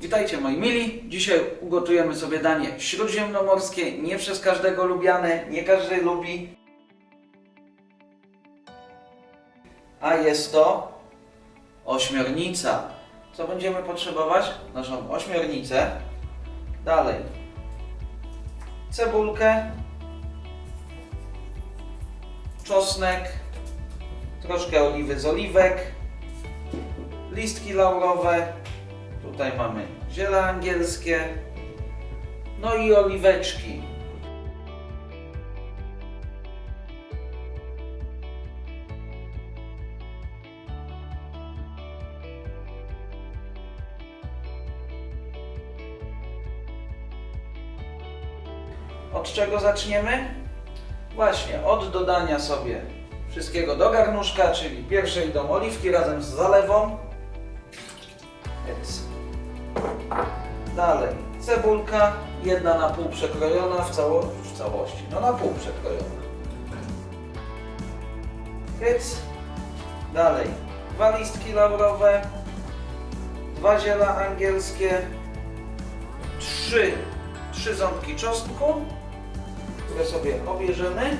Witajcie moi mili. Dzisiaj ugotujemy sobie danie śródziemnomorskie, nie przez każdego lubiane, nie każdy lubi. A jest to ośmiornica. Co będziemy potrzebować? Naszą ośmiornicę. Dalej. Cebulkę. Czosnek. Troszkę oliwy z oliwek. Listki laurowe. Tutaj mamy ziele angielskie. No i oliweczki. Od czego zaczniemy? Właśnie od dodania sobie wszystkiego do garnuszka, czyli pierwsze idą oliwki razem z zalewą. Dalej cebulka, jedna na pół przekrojona w, cało, w całości, no na pół przekrojona. Więc dalej dwa listki laurowe, dwa ziela angielskie, trzy, trzy ząbki czosnku, które sobie obierzemy.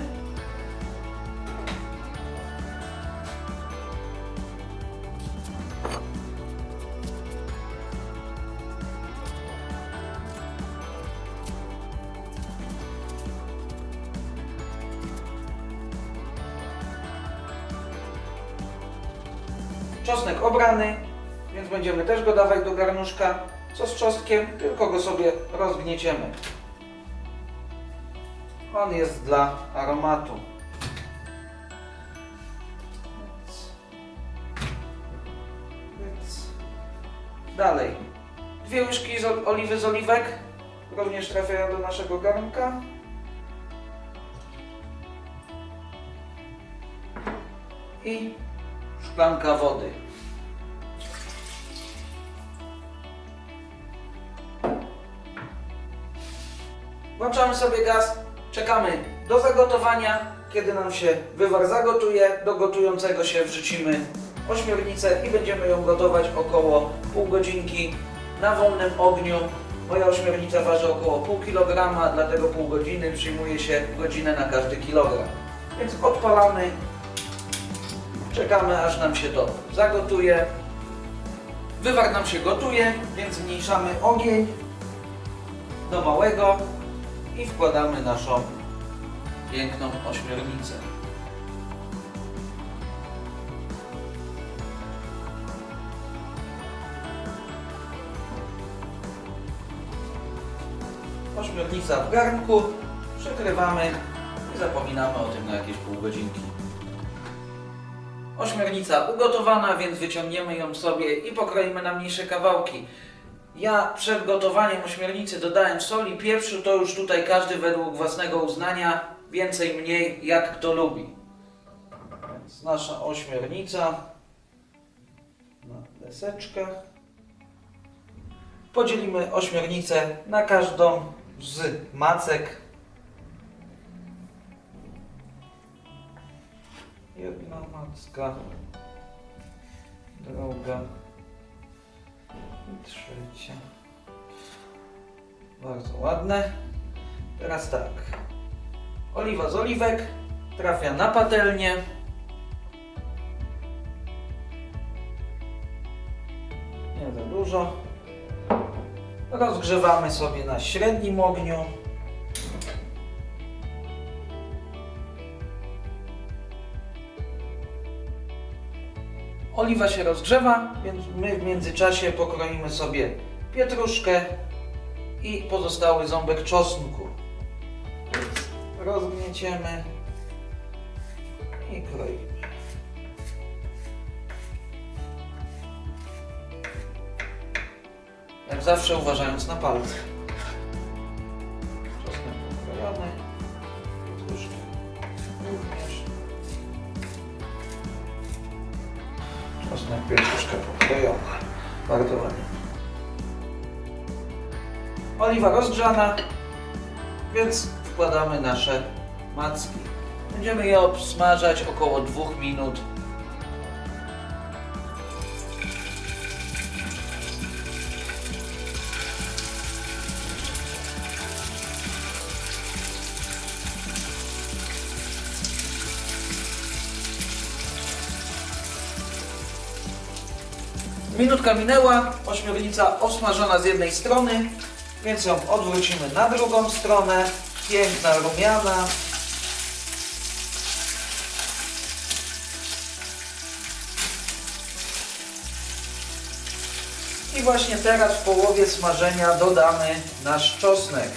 Czosnek obrany, więc będziemy też go dawać do garnuszka. Co z czosnkiem? Tylko go sobie rozgnieciemy. On jest dla aromatu. Dalej. Dwie łyżki z ol- oliwy z oliwek. Również trafiają do naszego garnka. I szklanka wody. Włączamy sobie gaz, czekamy do zagotowania. Kiedy nam się wywar zagotuje, do gotującego się wrzucimy ośmiornicę i będziemy ją gotować około pół godzinki na wolnym ogniu. Moja ośmiornica waży około pół kilograma, dlatego pół godziny przyjmuje się godzinę na każdy kilogram. Więc odpalamy, czekamy aż nam się to zagotuje. Wywar nam się gotuje, więc zmniejszamy ogień do małego i wkładamy naszą piękną ośmiornicę. Ośmiornica w garnku, przykrywamy i zapominamy o tym na jakieś pół godzinki. Ośmiornica ugotowana, więc wyciągniemy ją sobie i pokroimy na mniejsze kawałki. Ja przed gotowaniem ośmiornicy dodałem soli, pieprzu, to już tutaj każdy według własnego uznania, więcej, mniej, jak kto lubi. Więc nasza ośmiornica na deseczkach. Podzielimy ośmiornicę na każdą z macek. Jedna macka, druga i trzecia. Bardzo ładne. Teraz tak. Oliwa z oliwek trafia na patelnię. Nie za dużo. Rozgrzewamy sobie na średnim ogniu. Oliwa się rozgrzewa, więc my w międzyczasie pokroimy sobie pietruszkę i pozostały ząbek czosnku. Rozgnieciemy i kroimy. Jak zawsze uważając na palce. Czosnek, pietruszka pokrojona. Bardzo ładnie. Oliwa rozgrzana, więc wkładamy nasze macki. Będziemy je obsmażać około 2 minut. Minutka minęła, ośmiornica osmażona z jednej strony, więc ją odwrócimy na drugą stronę. Piękna rumiana. I właśnie teraz w połowie smażenia dodamy nasz czosnek.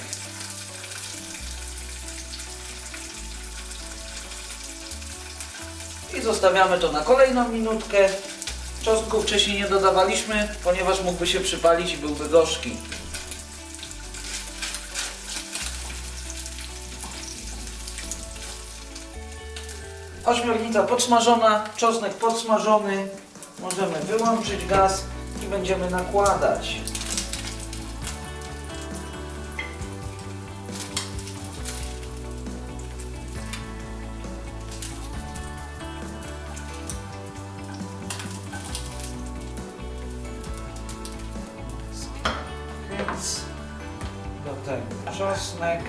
I zostawiamy to na kolejną minutkę. Czosnku wcześniej nie dodawaliśmy, ponieważ mógłby się przypalić i byłby gorzki. Ośmiornica podsmażona, czosnek podsmażony. Możemy wyłączyć gaz i będziemy nakładać. Czosnek.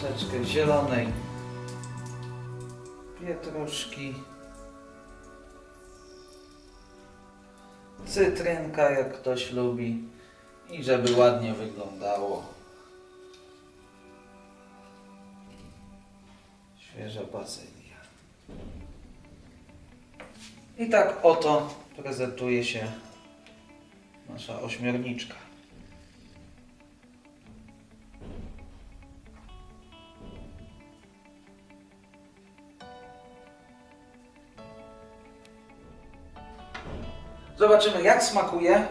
Troszeczkę zielonej pietruszki. Cytrynka, jak ktoś lubi. I żeby ładnie wyglądało. Świeża bazylia. I tak oto prezentuje się nasza ośmiorniczka. Zobaczymy jak smakuje.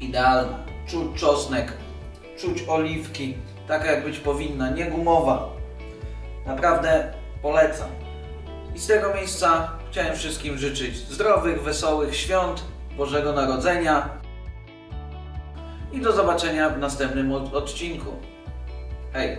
Idealna. Czuć czosnek, czuć oliwki, taka jak być powinna, nie gumowa. Naprawdę polecam. I z tego miejsca chciałem wszystkim życzyć zdrowych, wesołych świąt, Bożego Narodzenia, i do zobaczenia w następnym od- odcinku. Hej!